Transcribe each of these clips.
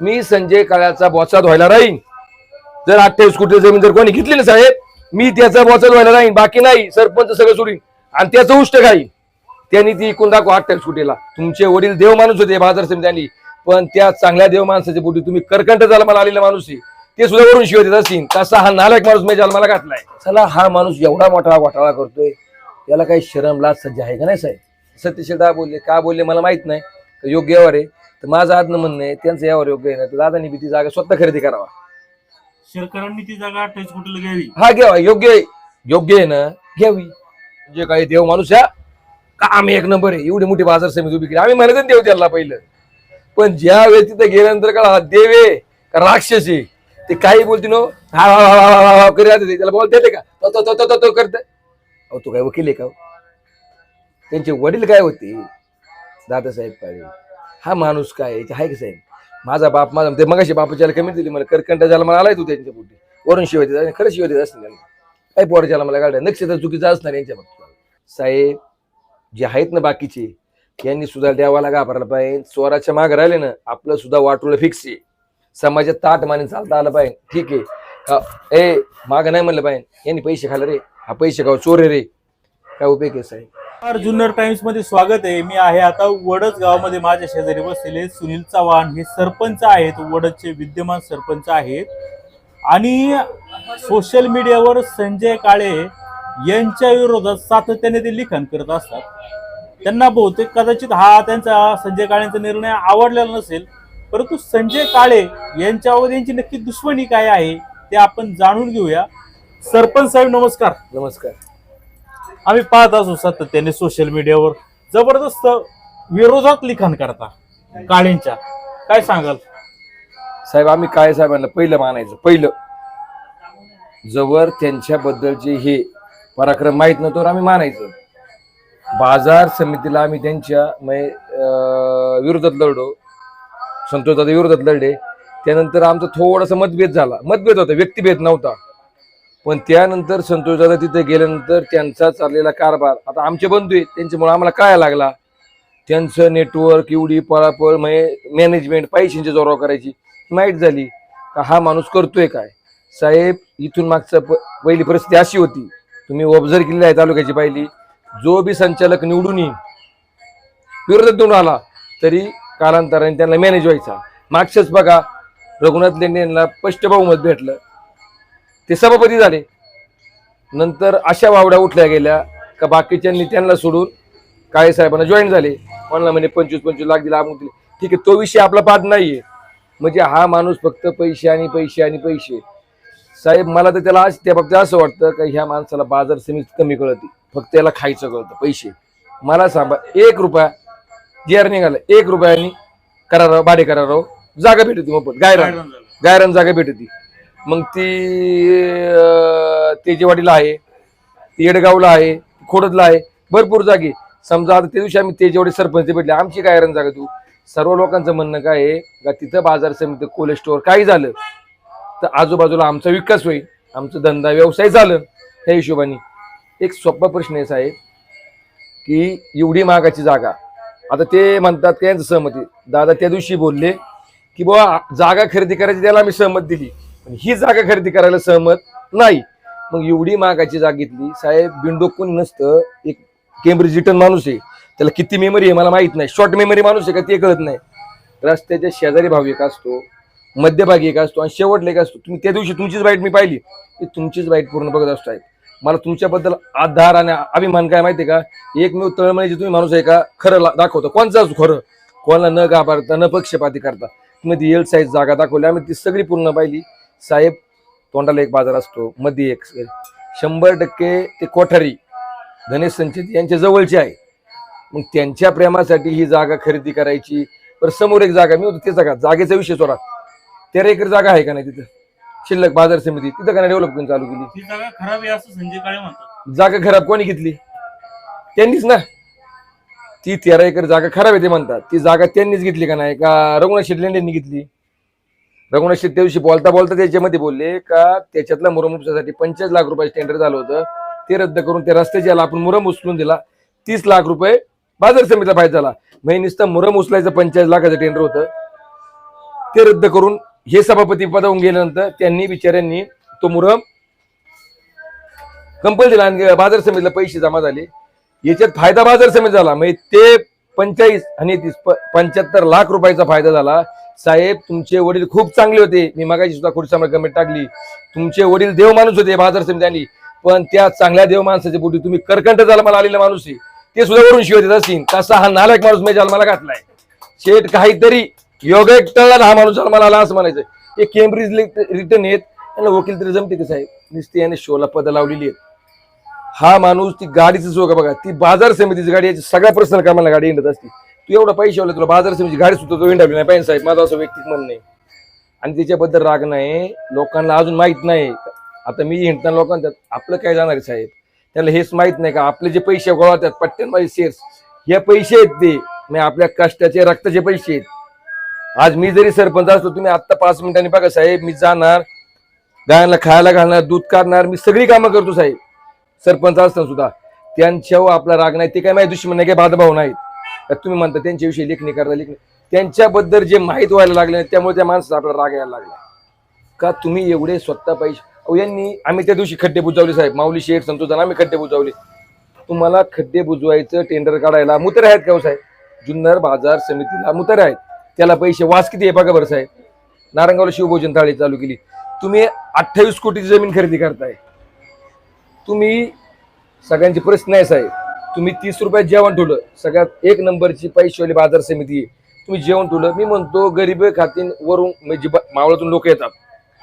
मी संजय काळ्याचा बॉचा व्हायला राहीन. जर अठ्ठावीस कोटी जमीन जर कोणी घेतली ना साहेब मी त्याचा बॉचा व्हायला राहीन. बाकी नाही सरपंच सगळं सोडीन. आणि त्याचं उष्ट काही त्यांनी ती एकूण दाखवा अठ्ठावीस कोटीला. तुमचे वडील देव माणूस होते बाजार समित्यांनी. पण त्या चांगल्या देव माणसाच्या पोटी तुम्ही कर्कंट झाला मला आलेला माणूस ते सुद्धा वरून शिव देत असतील. तसा हा नालायक माणूस मी मला घातलाय. चला हा माणूस एवढा मोठा घोटाळा करतोय. याला काही शरम लाज सज्ज आहे का नाही साहेब? सत्यशील बोलले. का बोलले मला माहीत नाही. योग्य आहे. तर माझं आजनं म्हणणं आहे त्यांचं यावर योग्य आहे ना तर दादानी बी ती जागा स्वतः खरेदी करावा. शेरकरांनी ती जागा अठ्ठावीस कोटीला घ्यावी. हा घ्यावा योग्य आहे. योग्य आहे ना घ्यावी. जे काही देव माणूस या का आम्ही एक नंबर आहे. एवढी मोठी बाजार समिती उभी केली. आम्ही म्हणत ना देव त्याला पहिलं. पण ज्या वेळेस तिथे गेल्यानंतर कळा हा देव का राक्षस आहे. ते काही बोलते नो हा हा हा हा हा हा करी राहते. त्याला बोलता येते का? तो तो तो तो तो तो करते. अहो तू काय वकील आहे का हो? त्यांचे वडील काय होते? दादासाहेब काळे हा माणूस काय आहे? ते का साहेब? माझा बाप माझा ते मगाशी बापाच्याला कमी दिली मला करकंट झाला मला आलाय तू त्यांच्या पोटी वरून शिवाय देत खरं शिवाय देत असतील काय पोराच्याला मला गाड्या नक्षत्र चुकीचं असणार यांच्या बाबतीत. साहेब जे आहेत ना बाकीचे यांनी सुद्धा देवाला घाबरायला पाहिजे. स्वराच्या माग राहिले ना आपलं सुद्धा वाटोळं फिक्स आहे. समाजात ताट माने चालता आलं पाहिजे. ठीक आहे. ए माग नाही म्हणलं पाहिजे. यांनी पैसे खाल्ले रे. हा पैसे खाऊ चोर आहे रे. काय उपयोग आहे साहेब? जुन्नर टाइम्समध्ये स्वागत आहे. मी आहे आता वडच गावामध्ये माझ्या शेजारी बसलेले सुनील चव्हाण. हे सरपंच आहेत वडदचे विद्यमान सरपंच आहेत. आणि सोशल मीडियावर संजय काळे यांच्या विरोधात सातत्याने ते लिखाण करत असतात. त्यांना बहुतेक कदाचित हा त्यांचा संजय काळेंचा निर्णय आवडलेला नसेल परंतु संजय काळे यांच्यावर यांची नक्की दुश्मनी काय आहे ते आपण जाणून घेऊया. सरपंच साहेब नमस्कार. नमस्कार. आम्ही पाहत असू सातत्याने सोशल मीडियावर जबरदस्त विरोधात लिखाण करता काळेंच्या. काय सांगाल? साहेब आम्ही काय साहेबांना पहिलं मानायचं. पहिलं. जवळ त्यांच्याबद्दलचे हे पराक्रम माहीत नव्हतं आम्ही मानायचं. बाजार समितीला आम्ही त्यांच्या अं, विरोधात लढलो. संतोष दादा विरोधात लढले. त्यानंतर आमचा थोडासा मतभेद झाला. मतभेद होता व्यक्तिभेद नव्हता. पण त्यानंतर संतोष दादा तिथे गेल्यानंतर त्यांचा चाललेला कारभार आता आमचे बंधू आहेत त्यांच्यामुळे आम्हाला काय लागला. त्यांचं नेटवर्क एवढी पळापळ म्हणजे मॅनेजमेंट पैशांची जोराव करायची माहीत झाली का हा माणूस करतोय काय? साहेब इथून मागचं प पहिली परिस्थिती अशी होती तुम्ही ऑब्झर्व केलेली आहे तालुक्याची पहिली जो बी संचालक निवडून येईल विरोधातून आला तरी कालांतराने त्यांना मॅनेज व्हायचा. मागच्याच बघा रघुनाथ लेंडे यांना स्पष्ट बहुमत भेटलं. ते सभापती झाले. नंतर अशा वावड्या उठल्या गेल्या का बाकीच्यांनी त्यांना सोडून काळे साहेबांना जॉईन झाले. कोणाला म्हणे पंचवीस पंचवीस लाख दिला अमुक दिले. ठीक आहे तो विषय आपला पाठ नाहीये. म्हणजे हा माणूस फक्त पैसे आणि पैसे आणि पैसे. साहेब मला तर त्याला आज त्या बाबतीत असं वाटतं का ह्या माणसाला बाजार समिती कमी कळते. फक्त त्याला खायचं कळतं पैसे. मला सांगा एक रुपया जी आर निघाला एक रुपयानी कराराव भाडे कराराव जागा भेटते मोफत. गायरान. गायरान जागा भेटती. मग ती तेजेवाडीला आहे येडगावला आहे खोडदला आहे भरपूर जागी. समजा आता त्या दिवशी आम्ही तेजेवाडी सरपंच भेटले आमची काय रन जागा तू? सर्व लोकांचं म्हणणं काय आहे का तिथं बाजार समिती कोल्ड स्टोअर काही झालं तर आजूबाजूला आमचा विकास होईल आमचा धंदा व्यवसाय झालं त्या हिशोबाने. एक सोपा प्रश्न आहे साहेब की एवढी महागाची जागा. आता ते म्हणतात काय यांचं सहमती. दादा त्या दिवशी बोलले की बुवा जागा खरेदी करायची त्याला आम्ही सहमत दिली. ही जागा खरेदी करायला सहमत नाही. मग एवढी महागाची जागा घेतली. साहेब बिंडोक कोणी नसतं. एक केम्ब्रिज रिटर्न माणूस आहे. त्याला किती मेमरी आहे मला माहीत नाही. शॉर्ट मेमरी माणूस आहे का ते कळत नाही. रस्त्याच्या शेजारी भाव एक असतो. मध्यभागी एक असतो. आणि शेवटला एक असतो. तुम्ही त्या दिवशी तुमचीच बाईट मी पाहिली. की तुमचीच बाईट पूर्ण बघत असतो साहेब. मला तुमच्याबद्दल आधार आणि अभिमान काय माहिती आहे का? एकमेव तळमळीचे तुम्ही माणूस आहे का? खरं दाखवतो. कोणचं असतो खरं? कोणाला न घाबरता न पक्षपाती करता. तुम्ही ती एल साईज जागा दाखवली. आम्ही ती सगळी पूर्ण पाहिली. साहेब तोंडाला एक बाजार असतो मध्ये एक. शंभर टक्के ते कोठारी गणेश संचित यांच्या जवळचे आहे. मग त्यांच्या प्रेमासाठी ही जागा खरेदी करायची पर समोर एक जागा मी होतो ते जागा जागेचा विषय सोडा. तेरा एकर जागा आहे का नाही तिथं? शिल्लक बाजार समिती तिथं का नाही डेव्हलपमेंट चालू केली? ती जागा खराब आहे असं संजय काळे म्हणतात. जागा खराब कोणी घेतली? त्यांनीच ना. ती तेरा एकर जागा खराब आहे ते म्हणतात. ती जागा त्यांनीच घेतली का नाही? का रघुनाथ शेट्टी यांनी घेतली? रघुनाथ शेट्टी दिवशी बोलता बोलता त्याच्यामध्ये बोलले का त्याच्यातल्या मुरम उपसासाठी पंचवीस लाख रुपयाचं टेंडर झालं होतं. ते रद्द करून त्या रस्त्याची आपण मुरम उचलून दिला. तीस लाख रुपये बाजार समितीला फायदा झाला. म्हणजे नुसतं मुरम उचलायचं पंचाळीस लाखाचं टेंडर होतं. ते रद्द करून हे सभापती पदावून गेल्यानंतर त्यांनी बिचाऱ्यांनी तो मुरम कंपनी दिला आणि बाजार समितीला पैसे जमा झाले. याच्यात फायदा बाजार समिती झाला. म्हणजे ते पंचाळीस आणि तीस पंच्याहत्तर लाख रुपयाचा फायदा झाला. साहेब तुमचे वडील खूप चांगले होते. मी मगाशी सुद्धा खुर्ची कमेंट टाकली. तुमचे वडील देव माणूस होते बाजार समित्यांनी पण त्या चांगल्या देव माणसाच्या पोटी तुम्ही करकंठ झाला मला आलेला माणूस आहे. ते सुद्धा वरून शिव देत असतील. तसा हा नालायक माणूस मी जन्माला घातलाय. शेठ काहीतरी योग एक टळला हा माणूस जन्माला आला असं म्हणायचं. हे केम्ब्रिज रिटर्न येत त्यांना वकील तरी जमते का साहेब? निस्ते याने शोला पद लावलेली आहेत. हा माणूस ती गाडीच चोक बघा. ती बाजार समितीची गाडी याची सगळ्या पर्सनल कामाला गाडी येणत असते. तू एवढा पैसे तुला बाजार समितीची गाडी सुद्धा तो विंडावली नाही पाहिजे साहेब. माझं असं वैयक्तिक म्हणणं नाही आणि त्याच्याबद्दल राग नाही. लोकांना अजून माहीत नाही. आता मी हिंडताना लोकांना आपलं काय जाणार आहे साहेब? त्याला हेच माहीत नाही का? आपले जे पैसे गोळा होतात पट्ट्यांमध्ये शेअर्स हे पैसे आहेत ते. मी आपल्या कष्टाचे रक्ताचे पैसे आहेत. आज मी जरी सरपंच असतो तुम्ही आत्ता पाच मिनिटांनी बघा साहेब मी जाणार गायांना खायला घालणार दूध काढणार मी सगळी कामं करतो साहेब. सरपंच असताना सुद्धा. त्यांच्यावर आपला राग नाही ते काय माहिती दुश्मन नाही काय भादभाव नाहीत. तुम्ही म्हणता त्यांच्याविषयी लेखणी करता लेखणी. त्यांच्याबद्दल जे माहीत व्हायला लागले त्यामुळे त्या माणसाचा आपला राग यायला लागला. का तुम्ही एवढे स्वतः पैसे यांनी आम्ही त्या दिवशी खड्डे बुजवले साहेब. माऊली शेठ संतोषांना आम्ही खड्डे बुजवले. तुम्हाला खड्डे बुजवायचं टेंडर काढायला मुतर आहेत का हो साहेब? जुन्नर बाजार समितीला मुतर आहेत. त्याला पैसे वास किती आहे बघा बरं साहेब. नारंगावला शिवभोजन थाळी चालू केली. तुम्ही अठ्ठावीस कोटीची जमीन खरेदी करताय. तुम्ही सगळ्यांची परिस्थिती नाही साहेब. तुम्ही तीस रुपयात जेवण ठेवलं सगळ्यात एक नंबरची पैशेवाली बाजार समिती तुम्ही जेवण ठेवलं मी म्हणतो गरीब खातीन वरून म्हणजे मावळातून लोक येतात.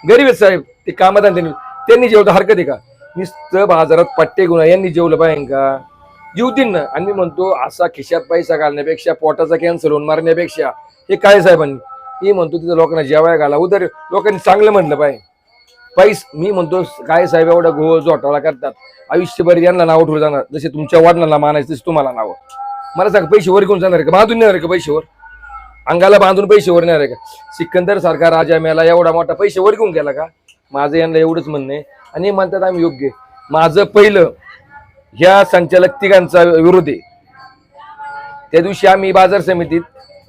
गरीब आहेत साहेब ते कामात त्यांनी त्यांनी जेवलं हरकत आहे का? नुसतं बाजारात पट्टे गुन्हा यांनी जेवलं पाहिजे का? जीव ना. आणि मी म्हणतो असा खिशात पैसा घालण्यापेक्षा पोटाचा कॅन्सर होऊन मारण्यापेक्षा हे काय साहेबांनी? मी म्हणतो तिथं लोकांना जेवाय घाला. उदर लोकांनी चांगलं म्हणलं पाहिजे. पैस मी म्हणतो काय साहेब एवढा घोळ जोटाला करतात. आयुष्यभर यांना नाव ठेवलं जाणार. जसे तुमच्या वडिलांना मानायचं तसे तुम्हाला नाव. मला सांग पैसेवर घेऊन जाणार का? बांधून येणार आहे का पैसेवर? अंगाला बांधून पैसे वर आहे का? सिकंदर सारखा राजा मेला एवढा मोठा पैसेवर घेऊन गेला का? माझं यांना एवढंच म्हणणं आहे. आणि म्हणतात आम्ही योग्य माझं पहिलं ह्या संचालक तिघांचा विरोध आहे. त्या दिवशी आम्ही बाजार समितीत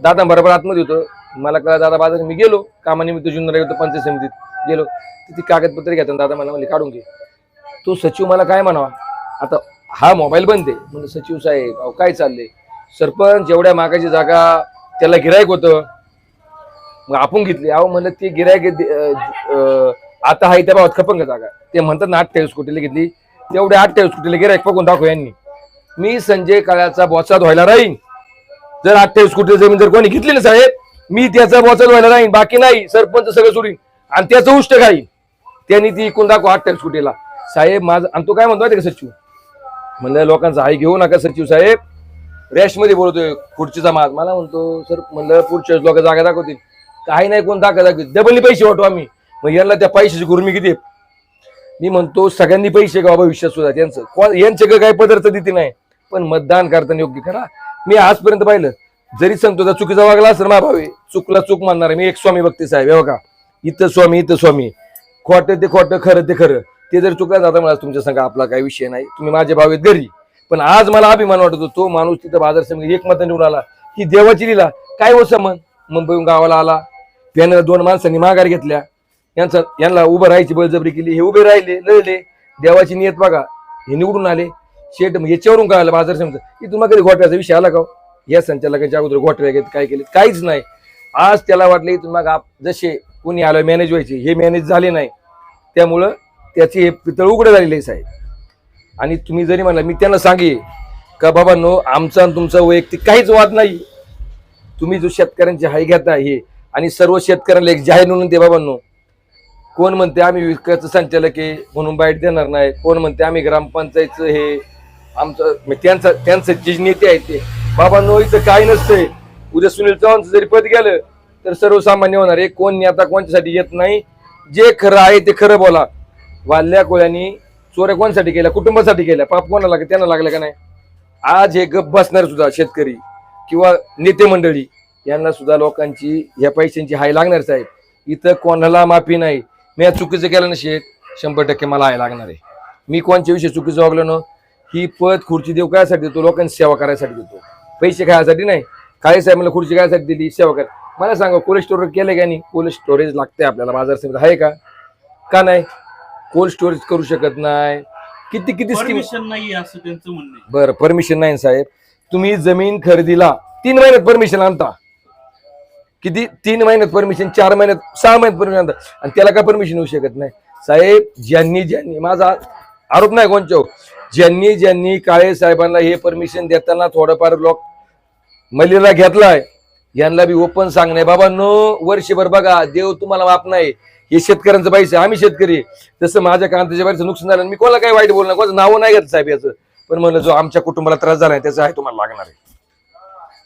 दादा बरोबर आतमध्ये होतो. मला कळा दादा बाजार मी गेलो. कामानिमित्त जुन्नर होतो पंचायत समितीत. गेलो तिथे कागदपत्र घेताना दादा मला म्हणले काढून घे. तो सचिव मला काय म्हणावा आता हा मोबाईल बंद आहे. म्हणजे सचिव साहेब अहो काय चाललंय? सरपंच एवढ्या मागाची जागा त्याला गिरायक होतं. मग आपण घेतली. अहो म्हणलं ते गिरायक आता हाय त्या भावात खपंग जागा. ते म्हणतात ना अठ्ठावीस कोटीला घेतली. तेवढ्या अठ्ठावीस कोटीला गिरायक पकून दाखव यांनी. मी संजय काळ्याचा बॉचा व्हायला राहीन. जर अठ्ठावीस कोटी जमीन जर कोणी घेतली ना साहेब मी त्याचा बॉचा व्हायला राहीन. बाकी नाही सरपंच सगळं सोडीन. आणि त्याचं उष्ट काही त्यांनी ती इकून दाखव अठ्ठावीस कोटीला साहेब माझं आणि तो काय म्हणतो माहिती का सचिव म्हणलं लोकांचा आई घेऊ नका सचिव साहेब. रॅशमध्ये बोलतोय खुर्चीचा माग. मला म्हणतो सर म्हणलं पुढच्या लोक जागा दाखवतील. काही नाही कोण दाखवा दाखवतील डबलनी पैसे वाटू आम्ही. मग यांना त्या पैशाची गुरमी किती मी म्हणतो सगळ्यांनी पैसे का भविष्यात सुद्धा. त्यांचं कोण यांचे काही पदार्थ देते नाही. पण मतदान करताना योग्य. करा मी आजपर्यंत पाहिलं. जरी सांगतो चुकीचा वागला असेल मा भावे चुकला चूक मानणार आहे. मी एक स्वामी भक्ती साहेब हे बघा हो इथं स्वामी इथं स्वामी. खोटं ते खोटं खरं ते खरं. ते जर चुकलं जाता मला तुमच्या संघ आपला काही विषय नाही. तुम्ही माझे भाव आहेत घरी. पण आज मला अभिमान वाटतो तो माणूस तिथं बाजार समिती एक मत निवडून आला. ही देवाची लिला. काय हो समन मुंबईहून गावाला आला. त्यानं दोन माणसांनी माघार घेतल्या. यांचा यांना उभं राहायची बळजबरी केली. हे उभे राहिले लढले. देवाची नियत बघा. हे निवडून आले. शेट मग याच्यावरून काय आलं बाजार समिती की तुम्हाला कधी घोटाळ्याचा विषय आला का हो? या संचालकांच्या अगोदर घोटाळे घेत काय केले काहीच नाही. आज त्याला वाटलं इथून आप जसे कोणी आलं मॅनेज व्हायचे हे मॅनेज झाले नाही. त्यामुळं त्याची हे पितळ उघडं झालेलं आहे साहेब. आणि तुम्ही जरी म्हणला मी त्यांना सांगे का बाबांनो आमचा आणि तुमचा वैयक्तिक काहीच वाद नाही. तुम्ही जो शेतकऱ्यांची हाय घेता हे आणि सर्व शेतकऱ्यांना एक जाहीर म्हणून ते बाबांनो. कोण म्हणते आम्ही विकायचं संचालक आहे म्हणून बाईट देणार नाही. कोण म्हणते आम्ही ग्रामपंचायतचं हे आमचं त्यांचं त्यांचं जे नेते आहेत ते. बाबांनो इथं काही नसतंय. उद्या सुनील चव्हाणचं जरी पद गेलं तर सर्वसामान्य होणार आहे कोण नेता कोणच्यासाठी येत नाही जे खरं आहे ते खरं बोला. वाल्ल्या कोळ्यांनी चोऱ्या कोणासाठी केल्या? कुटुंबासाठी केल्या? पाप कोणाला लागलं? त्यांना लागलं का नाही? आज हे गप बसणार सुद्धा शेतकरी किंवा नेते मंडळी यांना सुद्धा लोकांची या पैशांची हाय लागणार साहेब. इथं कोणाला माफी नाही. मी चुकीचं केलं ना शेठ? शंभर टक्के मला हाय लागणार आहे. मी कोणच्या विषयी चुकीचं वागलो ना? ही पद खुर्ची देऊ कायसाठी देतो? लोकांची सेवा करायसाठी देतो. पैसे खायसाठी नाही. काय साहेब मला खुर्ची खायसाठी दिली? सेवा करा. मला सांगा कोल्ड स्टोरेज केलं का नाही? कोल्ड स्टोरेज लागते आपल्याला बाजार समिती आहे का? का नाही? कोल्ड स्टोरेज करू शकत नाही. किती किती स्कीम परमिशन नाही असं त्यांचं म्हणणं आहे. बरं परमिशन नाही साहेब. तुम्ही जमीन खरेदीला तीन महिन्यात परमिशन आणता. किती? तीन महिन्यात परमिशन चार महिन्यात सहा महिन्यात परमिशन आणता. आणि त्याला काय परमिशन होऊ शकत नाही? साहेब ज्यांनी ज्यांनी माझा आरोप नाही कोणच्या ज्यांनी ज्यांनी काळे साहेबांना हे परमिशन देताना थोडंफार लोक मलिला घेतलाय. यांना बी ओपन सांगणे बाबानो वर्षभर बघा देव तुम्हाला माफ नाही. हे शेतकऱ्यांचं पैसे आम्ही शेतकरी. जसं माझ्या कांत्याच्या बाईचं नुकसान झालं मी कोणाला काही वाईट बोलणार? कोणाचं नावं नाही घेत साहेब याचं. पण म्हणलं जो आमच्या कुटुंबाला त्रास झाला त्याचा आहे तुम्हाला लागणार आहे.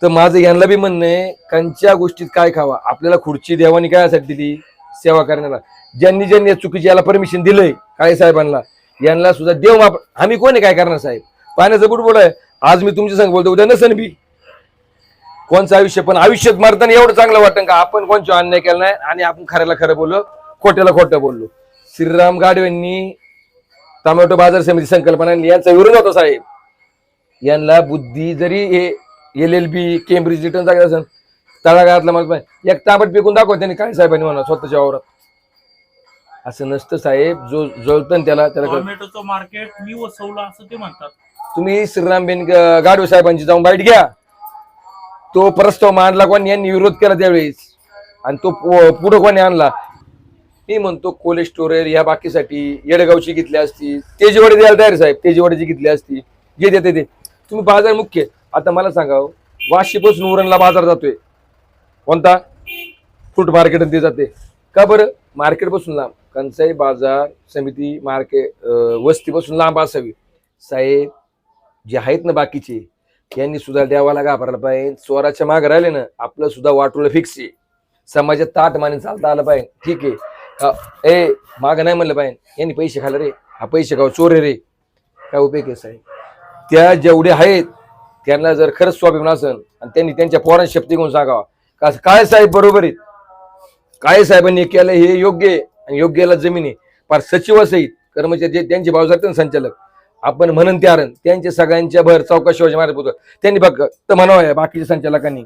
तर माझं यांना बी म्हणणं आहे कंच्या गोष्टीत काय खावा? आपल्याला खुर्ची देवानी काय यासाठी दिली? सेवा करण्याला. ज्यांनी ज्यांनी चुकीची याला परमिशन दिलंय काळे साहेबांना यांना सुद्धा देव माप आम्ही कोणी काय करणार साहेब? पाण्याचं बुडबुड आहे. आज मी तुमच्या संग बोलतो उद्या नसन बी. कोणचं आयुष्य? पण आयुष्यात मारताना एवढं चांगलं वाटतं का? आपण कोणचा अन्याय केला नाही आणि आपण खऱ्याला खरं बोललो खोट्याला खोटं बोललो. श्रीराम गाडवेंनी टोमॅटो बाजार समिती संकल्पना. यांचा विरोध होता साहेब. यांना बुद्धी जरी हे L L B Cambridge return जागा असेल तळागाळातला मला. एक ताबट पिकून दाखवा त्यांनी काय साहेबांनी म्हणा स्वतःच्या वावरात. असं नसतं साहेब. जो जळतं त्याला त्याला. टोमॅटोचं मार्केट मी वसवलं असं ते म्हणतात. तुम्ही श्रीराम बेन गाडवे साहेबांची जाऊन बाईट घ्या. तो प्रस्ताव मांडला कोणी यांनी विरोध केला त्यावेळेस. आणि तो पु- पुढं कोणी आणला? मी म्हणतो कोल्ड स्टोरेज या बाकीसाठी येडगावची घेतली असती. तेजीवाडी द्यायला तयार साहेब तेजीवाडीची घेतली असती. जे देते ते तुम्ही बाजार मुख्य. आता मला सांगा हो, वाशीपासून उरणला बाजार जातोय. कोणता? फ्रूट मार्केट ते जाते. का बरं? मार्केटपासून लांब. कंचाई बाजार समिती मार्केट वस्तीपासून लांब असावी. साहेब जे आहेत ना बाकीचे यांनी सुद्धा देवाला घाबरायला पाहिजे. स्वराच्या मागे राहिले ना आपलं सुद्धा वाटोळं फिक्स आहे. समाजात ताट माने चालता आलं पाहिजे. ठीक आहे. ए माग नाही म्हणलं पाहिजे. यांनी पैसे खाल्ले रे. हा पैसे खाऊ चोर आहे रे. काय उपयोग आहे साहेब? त्या जेवढे आहेत त्यांना जर खरंच स्वाभिमान असेल आणि त्यांनी त्यांच्या पोरांची शक्ती घेऊन सांगावा. का काय साहेब बरोबर आहेत काय साहेबांनी केलं हे योग्य आहे? आणि योग्याला जमीन आहे. फार सचिव सहित कर्मचारी त्यांची त्यांचे भाव ना संचालक. आपण म्हणून ते आरण त्यांच्या सगळ्यांच्या भर चौकशी शिवाजी महाराज होतं त्यांनी बघ तर म्हणावं बाकीच्या संचालकांनी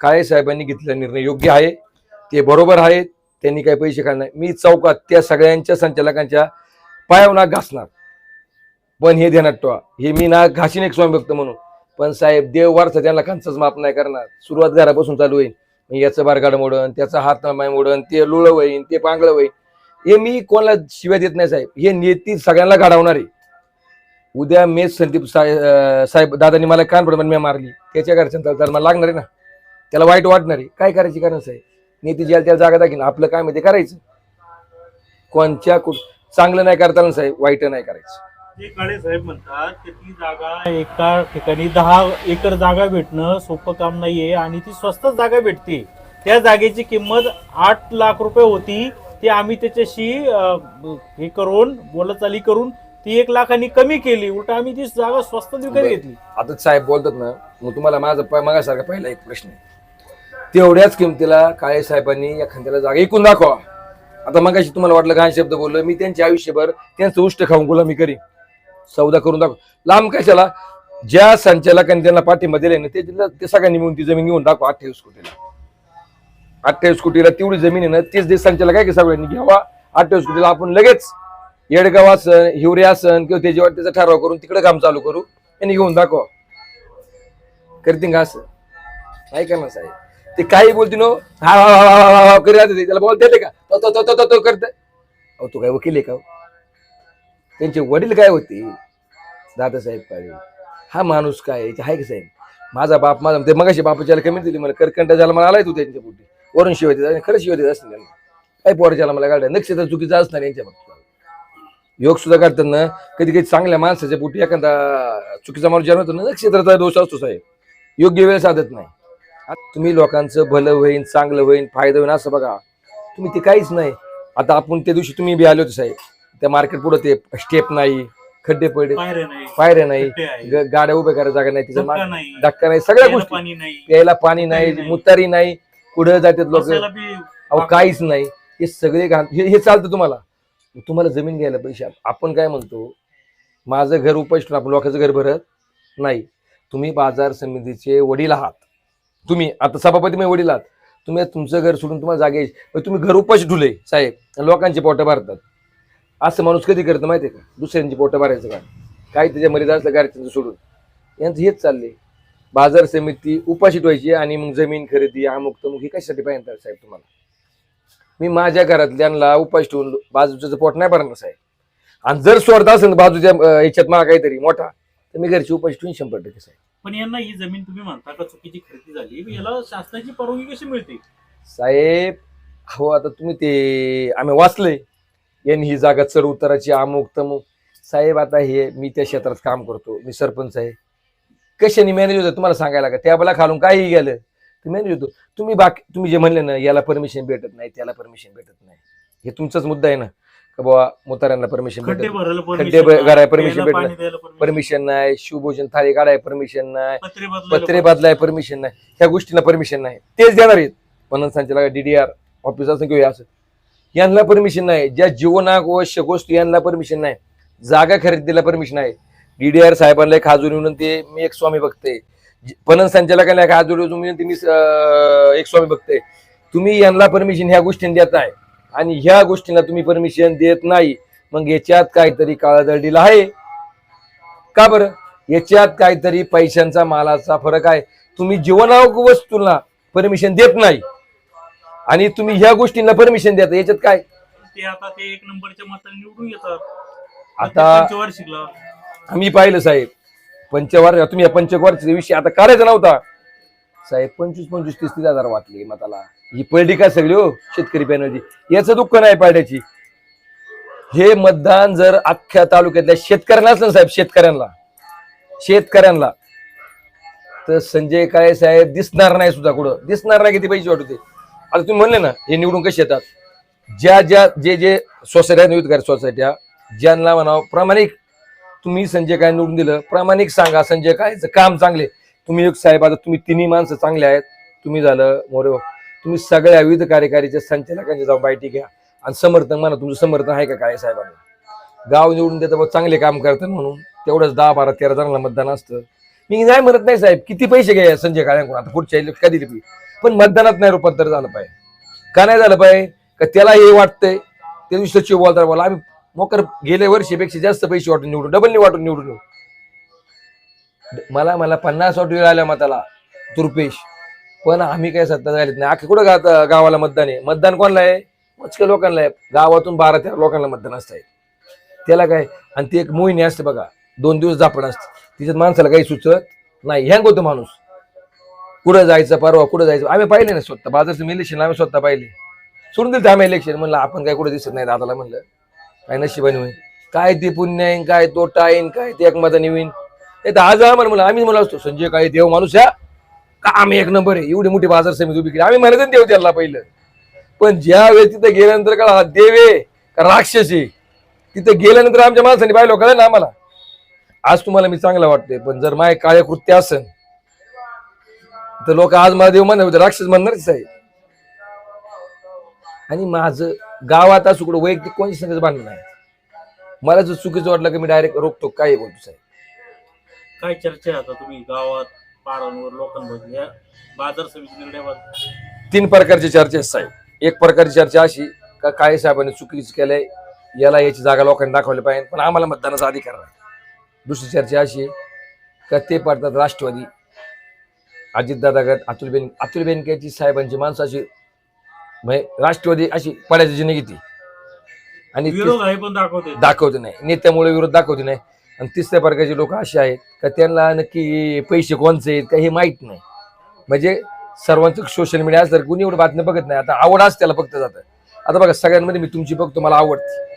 काळे साहेबांनी घेतलेला निर्णय योग्य आहे ते बरोबर आहेत त्यांनी काही पैसे काढणार मी चौकात त्या सगळ्यांच्या संचालकांच्या पायावना घासणार. पण हे ध्यानात ठेवा. हे मी ना घासीन एक स्वामी भक्त म्हणून. पण साहेब देव वारसा त्यांना कंचच माफ नाही करणार. सुरुवात घरापासून चालू होईल. मग याचं बारगाड मोडन त्याचा हात माय मोडन ते लोळं होईन ते पांगळं होईन. हे मी कोणाला शिव्या देत नाही साहेब. हे नेती सगळ्यांना घडवणार. आहे उद्या मेच संदीप साहेब साहेब दादानी मला कान पडून मी मारली. त्याच्या घरच्यांचा तर मला लागणार आहे ना त्याला वाईट वाटणार आहे काय करायची कारण साहेब? नेते ज्याला त्याला जागा दाखीन. आपलं काय माहिती करायचं. कोणच्या कुठ चांगलं नाही करता ना साहेब वाईट नाही करायचं. ते काळे साहेब म्हणतात की ती जागा एका ठिकाणी दहा एकर जागा भेटणं सोपं काम नाहीये आणि ती स्वस्त जागा भेटते. त्या जागेची किंमत आठ लाख रुपये होती. ती आम्ही त्याच्याशी अं, हे करून बोलचाली करून ती एक लाखांनी कमी केली. उलट आम्ही ती जागा स्वस्त विकत. घेतली. आता साहेब बोलतात ना मग तुम्हाला माझा प- मागासारखा पहिला एक प्रश्न आहे. तेवढ्याच किमतीला काळे साहेबांनी एखाद्याला जागा ऐकून दाखवा. आता मगाशी तुम्हाला वाटलं घाण शब्द बोललो मी त्यांच्या आयुष्यभर त्यांचं उष्ट खाऊन गुलामी करी सौदा करून दाखव. लांब कशाला? ज्या संचालकांनी त्यांना पाठिंबा दिले ना ते ते सगळ्यांनी मिळून ती जमीन घेऊन दाखवा अठ्ठावीस कोटीला. अठ्ठावीस कोटीला तेवढी जमीन आहे ना तेच देश संचालक आहे की सगळ्यांनी? घ्यावा. अठ्ठावीस कोटीला आपण लगेच येडगाव असन हिवरे असन किंवा त्याच्यावर त्याचा ठराव करून तिकडे काम चालू करू. आणि घेऊन दाखवा. करतील का असं? नाही करणार साहेब. ते काही बोलते नो हा हा हा हा हा हा करी त्याला बोलता येते का? तो तो तो तो तो करत. अहो तू काय वकील आहे का हो? त्यांचे वडील काय होते? दादासाहेब काळे हा माणूस काय? आहे? ते का साहेब? माझा बाप माझा ते मगाशी बापाच्याला कमी दिली मला करकंटा झाला मला आलाय तू त्यांच्या पोटी वरून शिवाय खरं शिवाय असणार काय पोराच्याला मला गाड्या नक्षत्र चुकीचं असणार यांच्या बाबतीत योग सुद्धा काढतात ना. कधी कधी चांगल्या माणसाच्या पोटी एखादा चुकीचा माणूस जन्मतो ना नक्षत्राचा दोष असतो साहेब. योग्य वेळ साधत नाही. तुम्ही लोकांचं भलं होईन चांगलं होईन फायदा होईन असं बघा. तुम्ही ते काहीच नाही. आता आपण त्या दिवशी तुम्ही बी आले होते साहेब. त्या मार्केट पुढे ते स्टेप नाही खड्डे पडले पायऱ्या नाही गाड्या उभ्या करायला जागा नाही तिचं धक्का नाही. सगळ्या गोष्टी. प्यायला पाणी नाही. मुतारी नाही पुढे जातात लोक. अहो काहीच नाही. हे सगळे हे चालतं तुम्हाला. तुम्हाला जमीन घ्यायला पैसे आपण काय म्हणतो माझं घर उपाय आपण लोकांचं घर भरत नाही. तुम्ही बाजार समितीचे वडील आहात. तुम्ही आता सभापती मी वडील आहात. तुम्ही तुमचं घर सोडून तुम्हाला जागे तुम्ही घर उपाश ठुले साहेब आणि लोकांची पोटं भरतात. असं माणूस कधी करतं माहिती आहे का? दुसऱ्यांची पोटं भरायचं का काय त्याच्या मर्यादा असलं घरच्यांचं सोडून. यांचं हेच चालले बाजार समिती उपाशी ठेवायची आणि मग जमीन खरेदी अमुक तमुक हे कशासाठी पाहिजे साहेब तुम्हाला? मी माझ्या घरातल्यांना उपाशी ठेवून बाजूचं पोट नाही भरणार साहेब. आणि जर स्वार्थ असेल बाजूच्या याच्यात मला काहीतरी मोठा तर मी घरची उपाशी ठेवून शंभर टक्के साहेब. पण यांना ही जमीन तुम्ही म्हणता का चुकीची खरेदी झाली? याला शासनाची परवानगी कशी मिळते? साहेब हो आता तुम्ही ते आम्ही वाचलंय. यांनी ही जागा चढ उताराची अमुक तमुक. साहेब आता हे मी त्या क्षेत्रात काम करतो. मी सरपंच आहे. कशाने मॅनेज होतं तुम्हाला सांगायला का? त्याला खालून काही गेलं. ते मॅनेज होतो तुम्ही बाकी तुम्ही जे म्हणले ना याला परमिशन भेटत नाही त्याला परमिशन भेटत नाही. हे तुमचाच मुद्दा आहे ना. का बाबा मोताऱ्यांना परमिशन खड्डे भेटत भरायला खड्डे नाही, भरायला प्यायला द्यायला permission परमिशन नाही. शिवभोजन थाळी काढाय परमिशन नाही. पत्रे बदलायला पत्रे बदलाय परमिशन नाही. ह्या गोष्टीला परमिशन नाही. तेच देणार आहेत. पणन संचालक डीडीआर ऑफिस असं किंवा हे असं. यांना परमिशन नाही. ज्या जीवनावश्यक गोष्टी यांना परमिशन नाही. जागा खरेदीला परमिशन आहे डीडीआर साहेबांना एक हाजूर विनंती मी एक स्वामी बघते. पणन संचालकांना एक हाजूर विनंती मी एक स्वामी बघते तुम्ही यांना परमिशन ह्या गोष्टींना देताय आणि ह्या गोष्टींना तुम्ही परमिशन देत नाही. मग याच्यात काहीतरी काळादळडीला आहे. का बरं? याच्यात काहीतरी पैशांचा मालाचा फरक आहे. तुम्ही जीवनावक वस्तूंना परमिशन देत नाही. आणि तुम्ही ह्या गोष्टींना परमिशन देता याच्यात काय? ते आता ते एक नंबरच्या मताने निवडून येतात. आता- पंचवार्षिकला. आम्ही पाहिलं साहेब पंचवार तुम्ही या पंचवारच्या विषय आता काढायचा नव्हता. साहेब पंचवीस पंचवीस तीस तीस हजार वाटले मताला. ही पलटी काय सगळी हो शेतकरी पॅनलची? याचं दुःख नाही पाड्याची हे मतदान जर अख्ख्या तालुक्यातल्या शेतकऱ्यांना ना साहेब शेतकऱ्यांना. शेतकऱ्यांना. तर संजय काळे साहेब दिसणार नाही सुद्धा कुठं. दिसणार नाही किती पैसे वाटते. आता तुम्ही म्हणले ना हे निवडून कसे येतात? ज्या ज्या जे जे सोसायट्या नियुक्त सोसायट्या ज्यांना म्हणावं प्रामाणिक तुम्ही संजय काय निवडून दिलं? प्रामाणिक सांगा संजय कायचं काम चांगले. तुम्ही एक साहेब आता तुम्ही तिन्ही माणसं चांगले आहेत. तुम्ही झालं मोरे तुम्ही सगळ्या विविध कार्यकारीच्या संचालकांची जाऊन बायटी घ्या. आणि समर्थन म्हणा तुमचं समर्थन आहे का काय साहेबांना? गाव निवडून देतं बाबा चांगले काम करतात म्हणून. तेवढंच दहा बारा तेरा जणांना मतदान असतं. मी नाही म्हणत नाही साहेब किती पैसे घ्या संजय काळ्यांकडून? आता पुढच्या इलेक्शन कधी दिली पण मतदानात नाही रूपांतर झालं पाहिजे. का नाही झालं पाहिजे? का त्याला हे वाटतंय? ते दिवशी सचिव बोलतात बोला आम्ही मोकर गेल्या वर्षीपेक्षा जास्त पैसे वाटून निवडून डबलनी वाटून निवडून येऊ. मला मला पन्नास वाट वेळ आल्या मताला तुर्पेश पण आम्ही काय सत्ता झालीत नाही. आखे कुठं गात गावाला मतदान आहे? मतदान कोणाला आहे? मोजक्या लोकांना आहे. गावातून बारा तेरा लोकांना मतदान असतं. त्याला काय? आणि ती एक मोहिनी असते बघा. दोन दिवस जापण असते. तिच्यात माणसाला काही सुचत नाही. ह्यांग होतो माणूस. कुठं जायचं परवा कुठं जायचं? आम्ही पाहिले ना स्वतः. बाजारचं इलेक्शन आम्ही स्वतः पाहिले. सोडून दिलं आम्ही इलेक्शन म्हणलं आपण काय कुठं दिसत नाही दादाला म्हणलं. काय नशिबाने होईल काय ते पुण्य आहे काय तोटा येईन काय ते एकमताने होईन ते तर आज आम्हाला म्हणलं आम्ही म्हणलो असतो संजय काय देव माणूस या का आम्ही एक नंबर आहे? एवढी मोठी बाजार समिती उभी केली. आम्ही म्हणत देव त्याला पहिलं. पण ज्या वेळेस तिथे गेल्यानंतर का हा का राक्षसी तिथं तिथे गेल्यानंतर आमच्या माणसाने पाहिलं कळलं ना आम्हाला? आज तुम्हाला मी चांगला वाटतोय पण जर माय काळे कृत्य असन तर लोक आज मला देव म्हणणार राक्षस म्हणणारच आहे. आणि माझं गावात असं कुठं वैयक्तिक कोणती संघाचं भांडण नाही. मला जर चुकीचं वाटलं की मी डायरेक्ट रोखतो काय बोलतो साहेब? काय चर्चा आहे आता तुम्ही? गावात लोकांमध्ये या बाजार समिती तीन प्रकारची चर्चा आहेत साहेब. एक प्रकारची चर्चा अशी का काय साहेबांनी चुकीचं केलंय याला याची जागा लोकांनी दाखवली पाहिजे पण आम्हाला मतदानाचा अधिकार नाही. दुसरी चर्चा अशी आहे का ते पडतात राष्ट्रवादी. अजितदादा गट अतुलबेन अतुल बेनकेची साहेबांची माणसं अशी म्हणजे राष्ट्रवादी अशी पडायची जिने ती आणि विरोध आहे पण दाखवते. दाखवते नाही. नेत्यामुळे विरोध दाखवते नाही. आणि तिसऱ्या प्रकारचे लोक असे आहेत का त्यांना नक्की पैसे कोणचे आहेत का हे माहीत नाही. म्हणजे सर्वांचं सोशल मीडिया असतं कुणी एवढं बातम्या बघत नाही. आता आवड असते त्याला बघतं जातं. आता बघा सगळ्यांमध्ये मी तुमची बघतो मला आवडते.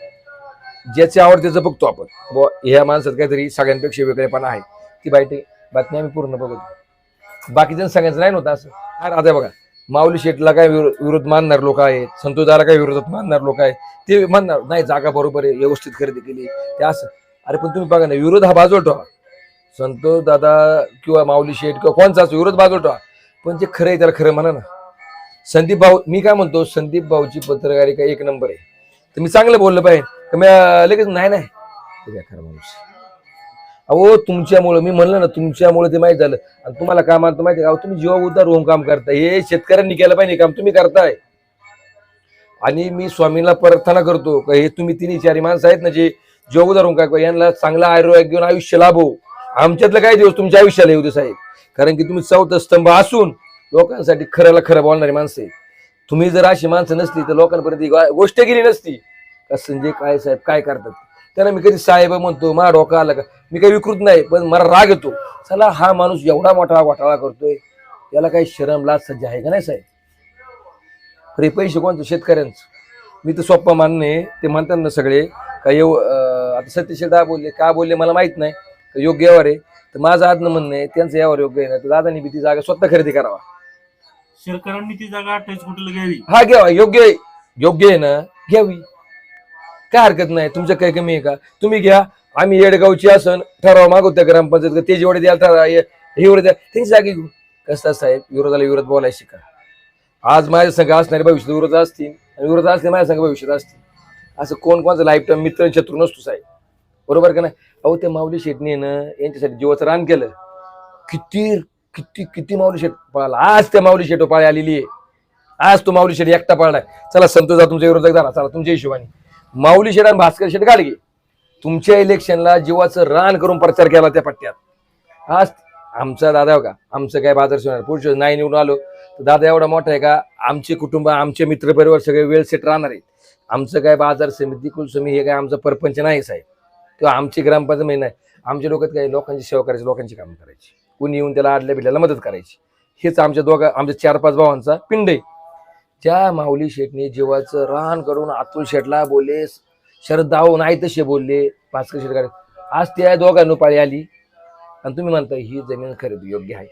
ज्याची आवड त्याचं बघतो आपण. बुवा ह्या माणसात काहीतरी सगळ्यांपेक्षा वेगळेपणा आहे. ती बाईट बातमी आम्ही पूर्ण बघतो. बाकीच्या सगळ्यांचं नाही नव्हतं असं. हा, आता बघा. माऊली शेठला काय विरोध मानणार लोक आहेत? संतोषदारा काय विरोधात मानणार लोक आहेत? ते म्हणणार नाही जागा बरोबर आहे व्यवस्थित खरेदी केली ते असं अरे पण तुम्ही बघा ना विरोध हा बाजूला ठेवा. संतोष दादा किंवा माऊली शेठ किंवा कोणचा असो विरोध बाजूला ठेवा. पण जे खरं आहे त्याला खरं म्हणा ना. संदीप भाऊ मी काय म्हणतो संदीप भाऊची पत्रकारिका एक नंबर आहे. तर मी चांगलं बोललं पाहिजे. तर मी लगेच नाही नाही. खरं माणूस अहो तुमच्यामुळं मी म्हणलं ना तुमच्यामुळे ते माहीत झालं. आणि तुम्हाला काय आणतं माहिती का? अहो, तुम्ही जीवा उद्धार होऊन काम करताय. हे शेतकऱ्यांनी केलं पाहिजे काम तुम्ही करताय. आणि मी स्वामींना प्रार्थना करतो का हे तुम्ही तिन्ही चारी माणसं आहेत ना जे जीवा उद्धार होऊन काय यांना चांगला आरोग्य घेऊन आयुष्य लाभो. आमच्यातलं काय दिवस तुमच्या आयुष्याला येऊ दे साहेब. कारण की तुम्ही चौथा स्तंभ असून लोकांसाठी खऱ्याला खरं बोलणारी माणसं आहे. तुम्ही जर अशी माणसं नसली तर लोकांपर्यंत ही गोष्ट गेली नसती. का संजय काय साहेब काय करतात? त्यांना मी कधी साहेब म्हणतो मला डोका आला का? मी काही विकृत नाही पण मला राग येतो. चला हा माणूस एवढा मोठा घोटाळा करतोय याला काही शरम लाज सज्ज आहे का नाही साहेब? अरे पैसे कोणतं? शेतकऱ्यांचं. मी तर सोप्पा आहे ते म्हणतात ना सगळे का येऊ आता सत्यशील दादा बोलले का बोलले मला माहीत नाही का योग्य यावर आहे. तर माझं आजनं म्हणणं आहे त्यांचं यावर योग्य आहे ना तर दादानी बी ती जागा स्वतः खरेदी करावा. शेतकऱ्यांनी ती जागा अठ्ठावीस कोटीला घ्यावी. हा घ्यावा योग्य आहे योग्य आहे ना घ्यावी. काय हरकत नाही तुमचं काही कमी आहे का? तुम्ही घ्या आम्ही येडगावची असन ठराव मागवतो ग्रामपंचायत तेजीवडे ते जेवढे द्याल ठराव हे द्या त्यांची जागी घेऊ कसं साहेब विरोधाला विरोध बोलायला शिका. आज माझ्या संघ असणारे भविष्यात विरोध असतील. आणि विरोध असले माझ्या संघ भविष्यात असतील. असं कोण कोणाचं लाईफ टाईम मित्र शत्रू नसतो साहेब. बरोबर का नाही? अहो त्या माऊली शेटने ना यांच्यासाठी जीवाचं रान केलं. किती किती किती माऊली शेट पळाला. आज त्या माऊली शेट पाळी आलेली आहे. आज तो माऊली शेट एकटा पाळलाय. चला संतोष जा तुमच्या विरोधात झाला. चला तुमच्या हिशोबाने. माऊली शेठ आणि भास्कर शेठ गाडगे तुमच्या इलेक्शनला जीवाचं रान करून प्रचार केला त्या पट्ट्यात. आज आमचा दादा हो का आमचं काय बाजार शिवणार पुढच्या नाही निवडून आलो तर दादा एवढा मोठा आहे का आमचे कुटुंब आमचे मित्रपरिवार सगळे वेळ सेट राहणार आहेत. आमचं काय बाजार समिती कुलसमी हे काय आमचं परपंच नाही साहेब. किंवा आमची ग्रामपंचायत म्हणजे नाही आमच्या डोक्यात काय लोकांची सेवा करायची लोकांची कामं करायची. कुणी येऊन त्याला आडल्या बिडल्याला मदत करायची. हेच आमच्या दोघा आमच्या चार पाच भावांचा पिंड आहे. त्या माऊली शेठने जीवाचं रान करून अतुल शेठला बोलले शरद दाव नाही तसे बोलले. भास्कर शेटकर आज त्या दोघांना पाळी आली आणि तुम्ही म्हणता ही जमीन खरेदी योग्य आहे.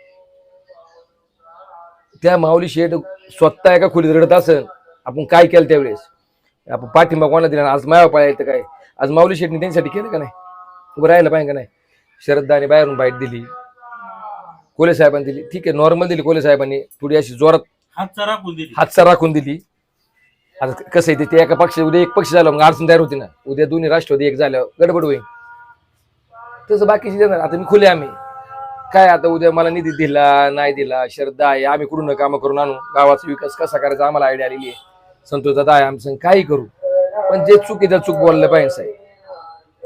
त्या माऊली शेठ स्वतः एका खोलीत रडत असन आपण काय केलं त्यावेळेस? आपण पाठिंबा कोणाला दिला आज माया पाळायला तर काय? आज माऊली शेठने त्यांच्यासाठी केलं का नाही? उभं राहिलं पाहिजे का नाही? श्रद्धाने बाहेरून बाईट दिली. कोले साहेबांनी दिली. ठीक आहे नॉर्मल दिली कोले साहेबांनी. थोडी अशी जोरात हातचा राखून दिली. हातचा राखून दिली. आता कसं आहे ते- ते एका पक्ष उद्या एक पक्ष झालं मग अडचण तयार होती ना. उद्या दोन्ही राष्ट्रवादी एक झालं गडबड होईल. तसं बाकीचे देणार आता मी खुले आम्ही. काय आता उद्या मला निधी दिला नाही दिला श्रद्धा आहे आम्ही कुठून कामं करून आणू? गावाचा विकास कसा करायचा? आम्हाला आयडिया आलेली आहे. संतोष दादा आहे आमचं काही करू. पण जे चुकीचं चूक बोललं पाहिजे साहेब.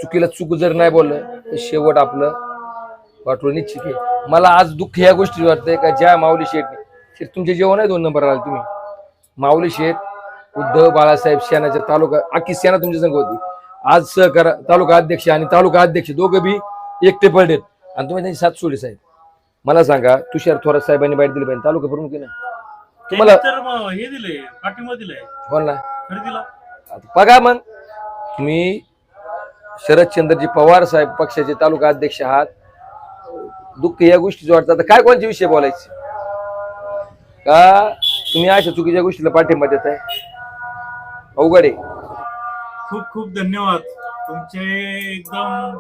चुकीला चूक जर नाही बोललं तर शेवट आपलं वाटलं निश्चित आहे मला आज दुःख या गोष्टी वाटतंय का ज्या माऊली शेठने शेठ तुमचे जेवण आहे दोन नंबर आले तुम्ही. माऊली शेठ उद्धव बाळासाहेब सेनाच्या तालुका अख्खी सेना तुमच्या संघ होती. आज सहकार तालुका अध्यक्ष आणि तालुका अध्यक्ष दोघं बी एकटे पडलेत. आणि तुम्ही त्यांची साथ सोडली साहेब. मला सांगा तुषार थोरात साहेबांनी बाईट दिली पाहिजे तालुका प्रमुख आहे ना तुम्हाला- हे दिलंय पाठिंबा दिलाय. आता बघा मग. तुम्ही शरदचंद्रजी पवार साहेब पक्षाचे तालुका अध्यक्ष आहात. दुःख या गोष्टीचं वाटतं. आता काय कोणत्या विषय बोलायचे? का तुम्ही अशा चुकीच्या गोष्टीला पाठिंबा देत आहे अवघड आहे. खूप खूप धन्यवाद. तुमचे एकदम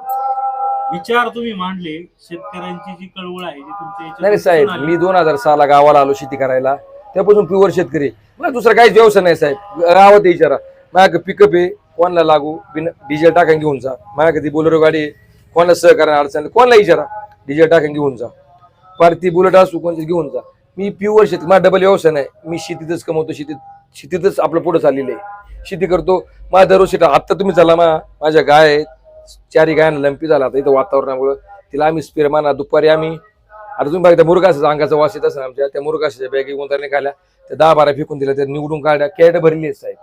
विचार तुम्ही मांडले. शेतकऱ्यांची जी कळवळ आहे जी तुमच्या नाही साहेब दिसून आली. मी दोन हजार सहाला गावाला आलो शेती करायला. त्यापासून प्युअर शेतकरी. मला दुसरा काहीच व्यवसाय नाही साहेब. गावात विचारा माझ्या पिकअप आहे. कोणाला लागू? बिन डिझेल टाकून घेऊन जा. माझ्या ती बोलेरो गाडी आहे. कोणाला सहकार्य अडचण नाही, कोणाला विचारा डिझेल टाकून घेऊन जा. पार ती बुलेट असू कोणती घेऊन जा. मी प्युअर शेती माझा डबल व्यवसाय नाही. मी शेतीतच कमवतो शेतीत शेतीतच आपलं पुढं चाललेलं आहे. शेती करतो. माझा दररोज शेता आत्ता तुम्ही चला मा माझ्या गाय आहेत. चारी गायांना लंपी झाला आता इथं वातावरणामुळं. तिला आम्ही स्पेअर माना दुपारी आम्ही आता तुम्ही बघा त्या मुरगाचा अंगाचा वास येत असेल आमच्या त्या मुरगाशाच्या बॅगी गुंताने काढल्या त्या दहा बारा फेकून दिल्या त्या निवडून काढल्या. कॅरेट भरली आहेत साहेब.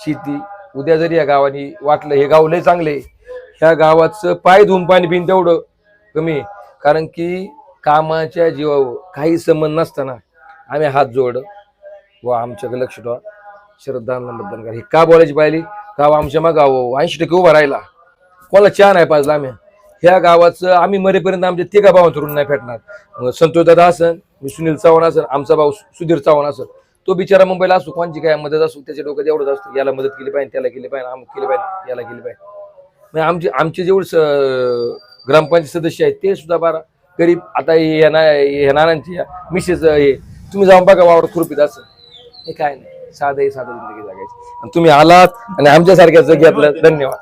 शेती उद्या जरी या गावाने वाटलं हे गाव लय चांगले ह्या गावाचं पाय धुवून पाणी पिन तेवढं कमी कारण की कामाच्या जीवावर काही संबंध नसताना आम्ही हात जोड व आमच्याकडे लक्ष ठेवा. श्रद्धांना मतदान करा. हे का बोलायची पाहिली? गाव आमच्या मग गाव ऐंशी टक्के उभा राहिला. कोणाला चहा नाही पाजला आम्ही? ह्या गावाचं आम्ही मरेपर्यंत आमच्या तिघा भावांतरून नाही फेटणार मग संतोष दादा असन मी सुनील चव्हाण असन आमचा भाऊ सुधीर चव्हाण असन तो बिचारा मुंबईला असो कोणची काय मदत असो त्याच्या डोक्यात एवढंच असतं. याला मदत केली पाहिजे त्याला केली पाहिजे आम केली पाहिजे याला केली पाहिजे. म्हणजे आमचे आमचे जेवढे स- ग्रामपंचायत सदस्य आहेत ते सुद्धा बारा गरीब आता हे ना हे मिसेस हे तुम्ही जाऊन बघा वावर खुरपीत असं. हे काय नाही साधं हे साधं जिंदगी जगायची. आणि तुम्ही आलात आणि आमच्यासारख्याच घेतलं धन्यवाद.